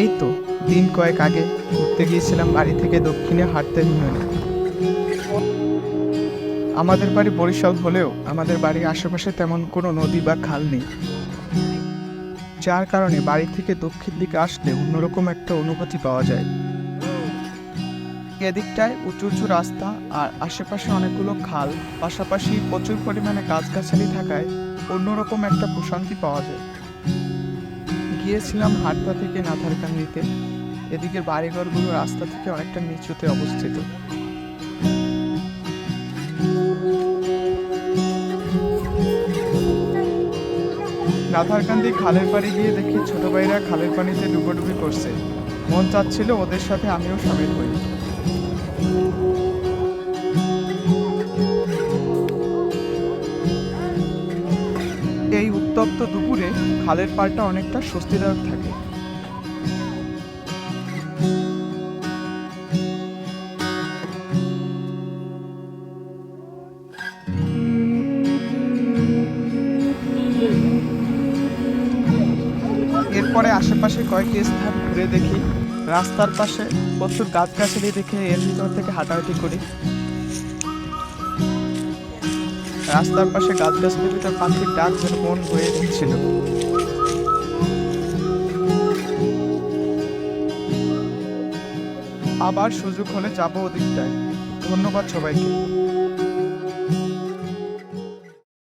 এই তো দিন কয়েক আগে ঘুরতে গিয়েছিলাম বাড়ি থেকে দক্ষিণে হাঁটতে ইউনিয়নে আমাদের বাড়ি বরিশাল হলেও আমাদের বাড়ির আশেপাশে তেমন কোনো নদী বা খাল নেই। যার কারণে বাড়ি থেকে দক্ষিণ দিকে আসলে অন্যরকম একটা অনুভূতি পাওয়া যায়। এদিকটায় উঁচু উঁচু রাস্তা আর আশেপাশে অনেকগুলো খাল, পাশাপাশি প্রচুর পরিমাণে গাছগাছালি থাকায় অন্যরকম একটা প্রশান্তি পাওয়া যায়। গিয়েছিলাম হাটপা থেকে নাথারকান্দিতে। এদিকের বাড়িঘরগুলো রাস্তা থেকে অনেকটা নিচুতে অবস্থিত। নাথারকান্দি খালের পাড়ে গিয়ে দেখি ছোট ভাইরা খালের পানিতে ডুবোডুবি করছে। মন চাচ্ছিল ওদের সাথে আমিও সামিল হই। এই উত্তপ্ত দুপুরে খালের পাড়টা অনেকটা স্বস্তিদায়ক থাকে। এরপরে আশেপাশে কয়েকটি স্থান ঘুরে দেখি। রাস্তার পাশে প্রচুর গাছগাছালি দেখে এর ভিতর থেকে হাঁটাহাঁটি করি। রাস্তার পাশে গাছগাছালির ভিতর পাখির ডাক যেন মন হয়ে দিচ্ছিল। আবার সুযোগ হলে যাব ওদিকটায়। ধন্যবাদ সবাইকে।